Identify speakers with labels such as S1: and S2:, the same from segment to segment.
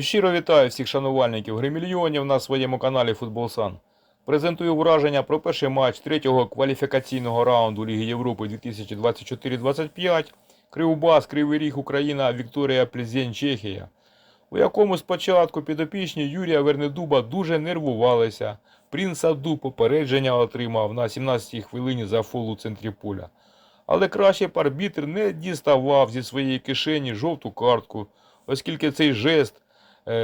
S1: Щиро вітаю всіх шанувальників гримільйонів на своєму каналі Футболсан. Презентую враження про перший матч третього кваліфікаційного раунду Ліги Європи 2024-25 Кривбас, Кривий Ріг, Україна, Вікторія Плезень, Чехія, у якому спочатку підопічні Юрія Вернедуба дуже нервувалися. Принц Аду попередження отримав на 17-й хвилині за фол у центрі поля. Але краще арбітр не діставав зі своєї кишені жовту картку, оскільки цей жест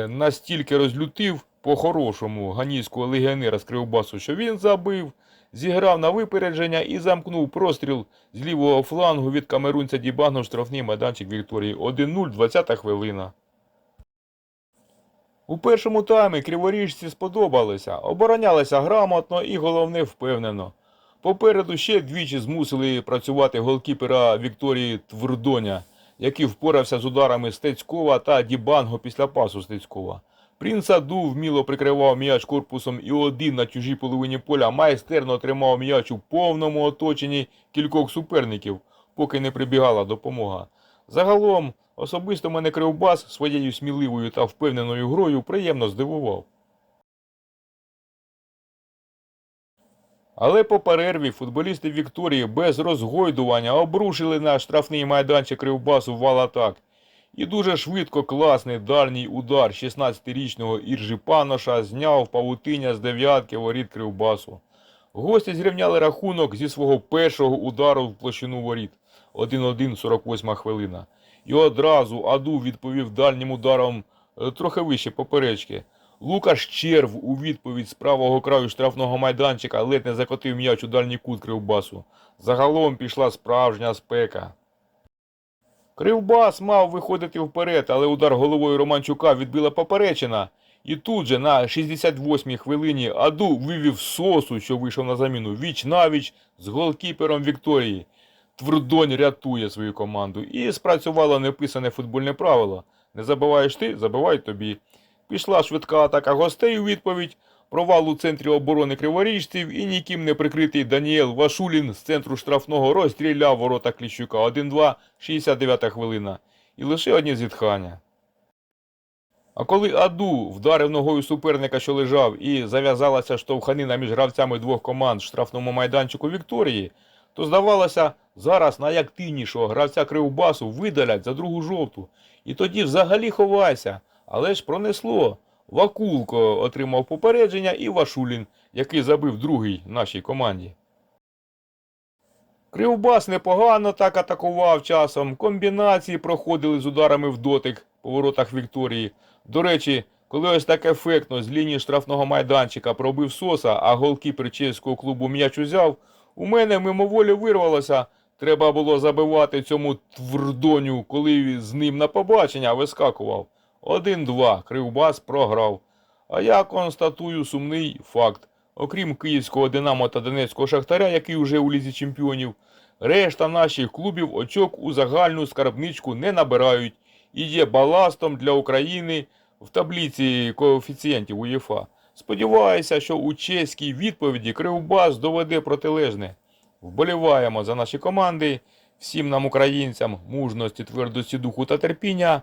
S1: настільки розлютив по-хорошому ганійського легіонера з Кривбасу, що він забив, зіграв на випередження і замкнув простріл з лівого флангу від камерунця Дібагно в штрафний майданчик Вікторії 1-0, 20 хвилина. У першому таймі криворіжці сподобалися, оборонялися грамотно і головне впевнено. Попереду ще двічі змусили працювати голкіпера Вікторії Твердоня, який впорався з ударами Стецькова та Дібанго після пасу Стецькова. Принц Аду вміло прикривав м'яч корпусом і один на чужій половині поля майстерно тримав м'яч у повному оточенні кількох суперників, поки не прибігала допомога. Загалом, особисто мене Кривбас своєю сміливою та впевненою грою приємно здивував. Але по перерві футболісти Вікторії без розгойдування обрушили на штрафний майданчик Кривбасу вал атак. І дуже швидко класний дальній удар 16-річного Іржі Паноша зняв павутиння з дев'ятки воріт Кривбасу. Гості зрівняли рахунок зі свого першого удару в площину воріт 1-1 48 хвилина. І одразу Аду відповів дальнім ударом е, трохи вище поперечки. Лукаш Черв у відповідь з правого краю штрафного майданчика ледь не закотив м'яч у дальній кут Кривбасу. Загалом пішла справжня спека. Кривбас мав виходити вперед, але удар головою Романчука відбила поперечина. І тут же на 68-й хвилині Аду вивів сосу, що вийшов на заміну віч навіч з голкіпером Вікторії. Твердонь рятує свою команду. І спрацювало неписане футбольне правило. Не забиваєш ти, забивай тобі. Пішла швидка атака гостей у відповідь. Провал у центрі оборони криворіжців і ніким не прикритий Даніел Вашулін з центру штрафного розстріляв ворота Кліщука 1-2, 69 хвилина. І лише одні зітхання. А коли Аду вдарив ногою суперника, що лежав, і зав'язалася штовханина між гравцями двох команд в штрафному майданчику Вікторії, то здавалося, зараз найактивнішого гравця Кривбасу видалять за другу жовту. І тоді взагалі ховайся. Але ж пронесло. Вакулко отримав попередження і Вашулін, який забив другий нашій команді. Кривбас непогано так атакував часом. Комбінації проходили з ударами в дотик по воротах Вікторії. До речі, коли ось так ефектно з лінії штрафного майданчика пробив соса, а голкіпер чеського клубу м'яч узяв, у мене мимоволі вирвалося. Треба було забивати цьому твердоню, коли з ним на побачення вискакував. 1-2. Кривбас програв. А я констатую сумний факт. Окрім київського Динамо та Донецького Шахтаря, який уже у лізі чемпіонів, решта наших клубів очок у загальну скарбничку не набирають і є баластом для України в таблиці коефіцієнтів УЄФА. Сподіваюся, що у чеській відповіді Кривбас доведе протилежне. Вболіваємо за наші команди. Всім нам, українцям, мужності, твердості духу та терпіння.